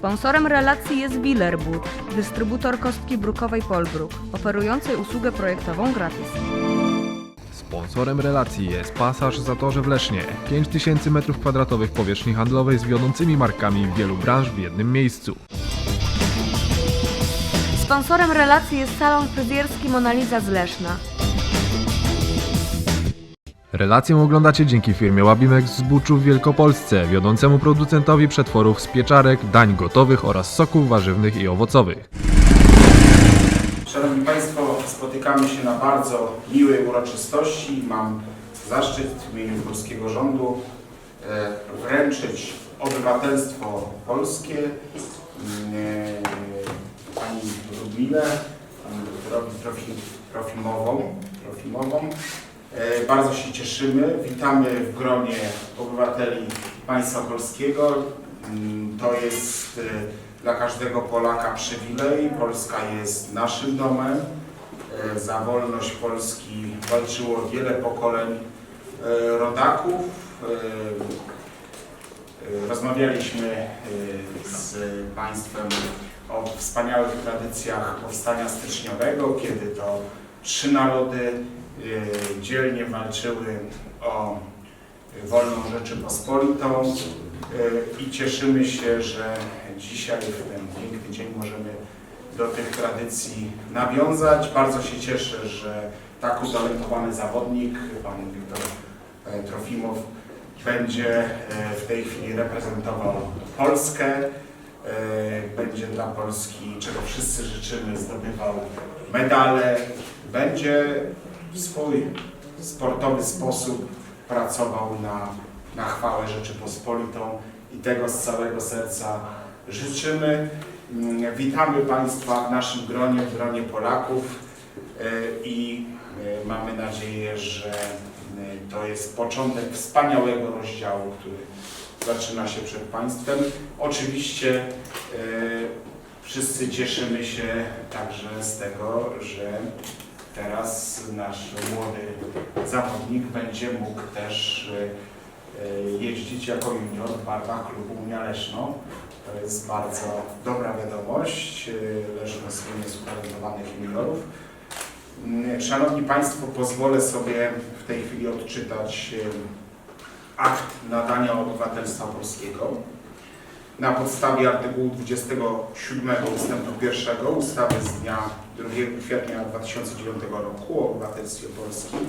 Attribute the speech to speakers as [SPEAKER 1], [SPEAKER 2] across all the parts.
[SPEAKER 1] Sponsorem relacji jest Billerbu, dystrybutor kostki brukowej Polbruk, oferujący usługę projektową gratis.
[SPEAKER 2] Sponsorem relacji jest Pasaż Zatorze w Lesznie. 5000 m2 powierzchni handlowej z wiodącymi markami wielu branż w jednym miejscu.
[SPEAKER 1] Sponsorem relacji jest salon fryzjerski Monaliza z Leszna.
[SPEAKER 2] Relację oglądacie dzięki firmie Łabimex z Buczu w Wielkopolsce, wiodącemu producentowi przetworów z pieczarek, dań gotowych oraz soków warzywnych i owocowych.
[SPEAKER 3] Szanowni Państwo, spotykamy się na bardzo miłej uroczystości. Mam zaszczyt w imieniu polskiego rządu e, wręczyć obywatelstwo polskie mm, e, pani Ludmile, pani Trofimową. Trofimową. E, Bardzo się cieszymy. Witamy w gronie obywateli państwa polskiego. Mm, To jest e, dla każdego Polaka przywilej. Polska jest naszym domem. E, Za wolność Polski walczyło wiele pokoleń rodaków. Rozmawialiśmy z Państwem o wspaniałych tradycjach powstania styczniowego, kiedy to trzy narody dzielnie walczyły o wolną Rzeczypospolitą e, i cieszymy się, że dzisiaj w ten piękny dzień możemy do tych tradycji nawiązać. Bardzo się cieszę, że tak utalentowany zawodnik, pan Wiktor e, Trofimow, będzie e, w tej chwili reprezentował Polskę. E, Będzie dla Polski, czego wszyscy życzymy, zdobywał medale. Będzie w swój sportowy sposób pracował na, na chwałę Rzeczypospolitą i tego z całego serca życzymy. Mm, Witamy Państwa w naszym gronie, w gronie Polaków e, i e, mamy nadzieję, że e, to jest początek wspaniałego rozdziału, który zaczyna się przed Państwem. Oczywiście wszyscy cieszymy się także z tego, że teraz nasz młody zawodnik będzie mógł też e, e, jeździć jako junior w barwach klubu Unia Leszno. To jest bardzo dobra wiadomość. E, Leszno słynie z utalentowanych juniorów. Mm, Szanowni Państwo, pozwolę sobie w tej chwili odczytać akt nadania obywatelstwa polskiego na podstawie artykułu 27 ustępu 1 ustawy z dnia 2 kwietnia 2009 roku o obywatelstwie polskim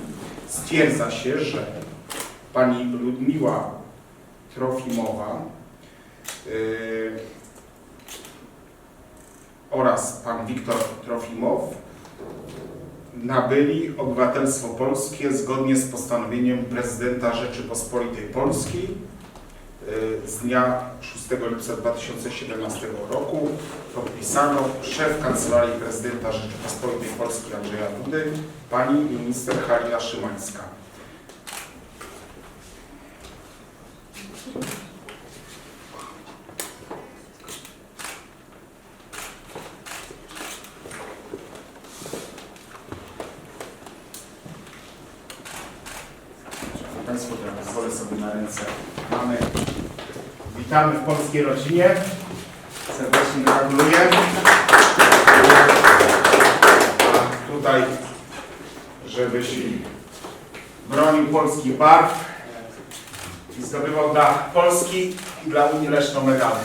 [SPEAKER 3] stwierdza się, że pani Ludmiła Trofimowa yy, oraz pan Wiktor Trofimow nabyli obywatelstwo polskie zgodnie z postanowieniem prezydenta Rzeczypospolitej Polskiej z dnia 6 lipca 2017 roku podpisano szef Kancelarii Prezydenta Rzeczypospolitej Polskiej Andrzeja Dudy, pani minister Halina Szymańska. Państwo, ja pozwolę sobie na ręce. Mamy. Witamy w polskiej rodzinie. Serdecznie gratuluję. A tutaj, żebyś bronił polskich barw i zdobywał dla Polski i dla Unii Leszno medale.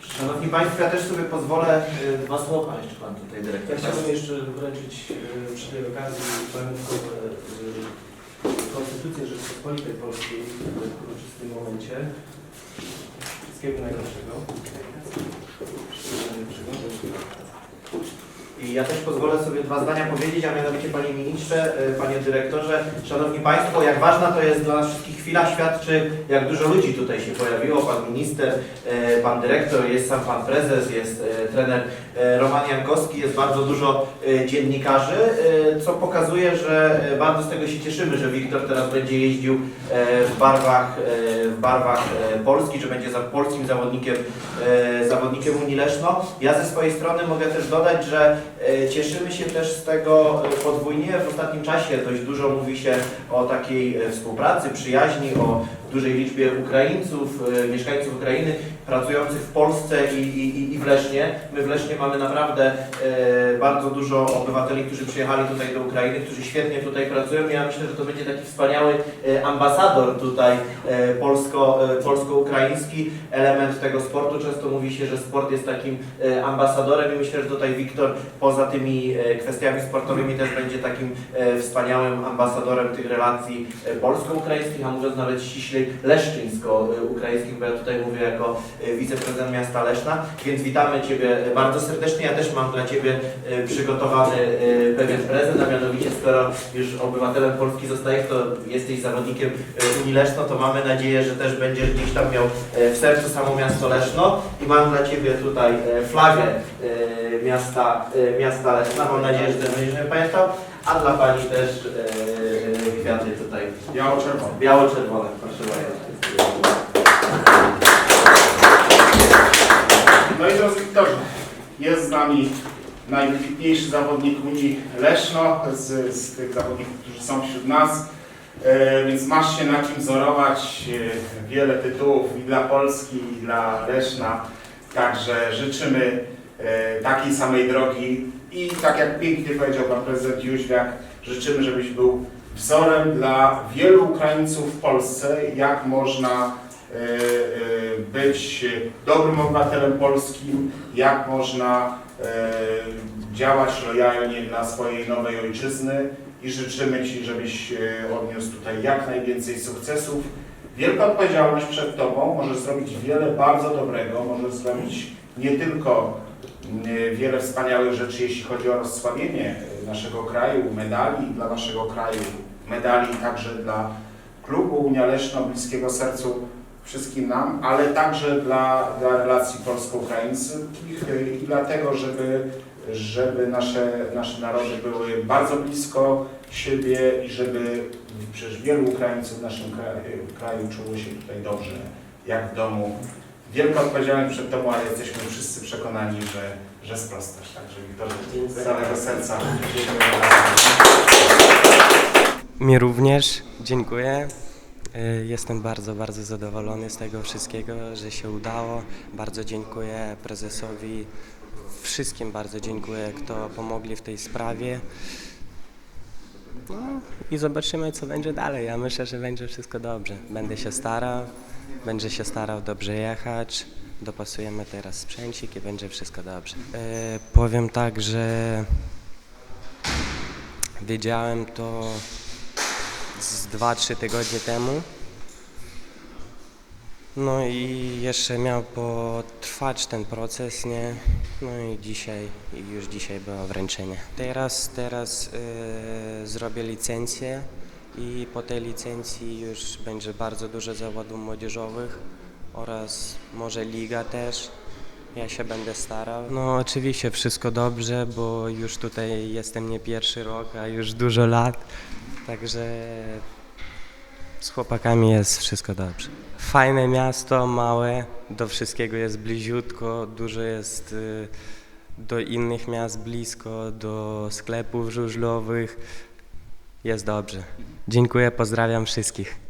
[SPEAKER 4] Szanowni Państwo, ja też sobie pozwolę y, dwa słowa jeszcze Pan tutaj dyrektor.
[SPEAKER 5] Ja chciałbym jeszcze wręczyć e, przy tej okazji pamiątkowe e, Konstytucję Rzeczypospolitej Polskiej w uroczystym momencie. Wszystkiego najlepszego. Wszystkiego najlepszego.
[SPEAKER 4] I ja też pozwolę sobie dwa zdania powiedzieć, a mianowicie Panie Ministrze, y, Panie Dyrektorze, Szanowni Państwo, jak ważna to jest dla nas wszystkich chwila, świadczy jak dużo ludzi tutaj się pojawiło, Pan Minister, y, Pan Dyrektor, jest sam Pan Prezes, jest y, trener Roman Jankowski, jest bardzo dużo dziennikarzy, co pokazuje, że bardzo z tego się cieszymy, że Wiktor teraz będzie jeździł w barwach, w barwach Polski, że będzie za polskim zawodnikiem, zawodnikiem Unii Leszno. Ja ze swojej strony mogę też dodać, że E, Cieszymy się też z tego e, podwójnie. W ostatnim czasie dość dużo mówi się o takiej e, współpracy, przyjaźni, o dużej liczbie Ukraińców, e, mieszkańców Ukrainy pracujących w Polsce i, i, i w Lesznie. My w Lesznie mamy naprawdę e, bardzo dużo obywateli, którzy przyjechali tutaj do Ukrainy, którzy świetnie tutaj pracują. Ja myślę, że to będzie taki wspaniały e, ambasador tutaj polsko, polsko-ukraiński, element tego sportu. Często mówi się, że sport jest takim ambasadorem i myślę, że tutaj Wiktor poza tymi kwestiami sportowymi też będzie takim wspaniałym ambasadorem tych relacji polsko-ukraińskich, a mówiąc nawet ściślej leszczyńsko-ukraińskich, bo ja tutaj mówię jako e, wiceprezydent miasta Leszna, więc witamy Ciebie bardzo serdecznie. Ja też mam dla Ciebie e, przygotowany e, pewien prezent, a mianowicie skoro już obywatelem Polski zostajesz, to jesteś zawodnikiem Unii Leszno, to mamy nadzieję, że też będziesz gdzieś tam miał w sercu samo miasto Leszno i mam dla Ciebie tutaj flagę miasta, miasta Leszna. Mam nadzieję, że też będziesz pamiętał, a dla Pani też kwiaty tutaj
[SPEAKER 3] Biało-czerwone.
[SPEAKER 4] biało-czerwone. Proszę bardzo.
[SPEAKER 3] No i drodzy Wiktorze, jest z nami najwybitniejszy zawodnik Unii Leszno, z, z tych zawodników, którzy są wśród nas. E, więc masz się na kim wzorować. E, wiele tytułów i dla Polski, i dla Leszna. Także życzymy e, takiej samej drogi i tak jak pięknie powiedział Pan Prezydent Jóźwiak, życzymy, żebyś był wzorem dla wielu Ukraińców w Polsce, jak można e, e, być dobrym obywatelem polskim, jak można e, działać lojalnie dla swojej nowej ojczyzny i życzymy Ci, żebyś odniósł tutaj jak najwięcej sukcesów. Wielka odpowiedzialność przed Tobą może zrobić wiele bardzo dobrego, może zrobić nie tylko m, wiele wspaniałych rzeczy, jeśli chodzi o rozsławienie naszego kraju, medali dla naszego kraju, medali także dla klubu Unia Leszno, bliskiego sercu wszystkim nam, ale także dla, dla relacji polsko-ukraińskich i dlatego, żeby, żeby nasze, nasze narody były bardzo blisko siebie i żeby przecież wielu Ukraińców w naszym kraju, kraju czuło się tutaj dobrze, jak w domu. Wielka odpowiedzialność przed Tobą, ale jesteśmy wszyscy przekonani, że, że sprostasz. Także Wiktorze, z całego serca dziękuję
[SPEAKER 6] Mi również dziękuję. Y, Jestem bardzo, bardzo zadowolony z tego wszystkiego, że się udało. Bardzo dziękuję prezesowi, wszystkim bardzo dziękuję, kto pomogli w tej sprawie. I zobaczymy, co będzie dalej. Ja myślę, że będzie wszystko dobrze. Będę się starał, będę się starał dobrze jechać. Dopasujemy teraz sprzęcik i będzie wszystko dobrze. Y, powiem tak, że wiedziałem to z 2-3 tygodnie temu. No i jeszcze miał potrwać ten proces, nie? No i dzisiaj, i już dzisiaj było wręczenie. Teraz, teraz e, zrobię licencję i po tej licencji już będzie bardzo dużo zawodów młodzieżowych oraz może liga też. Ja się będę starał. No oczywiście wszystko dobrze, bo już tutaj jestem nie pierwszy rok, a już dużo lat. Także z chłopakami jest wszystko dobrze. Fajne miasto, małe, do wszystkiego jest bliziutko, dużo jest y, do innych miast blisko, do sklepów żużlowych. Jest dobrze. Dziękuję, pozdrawiam wszystkich.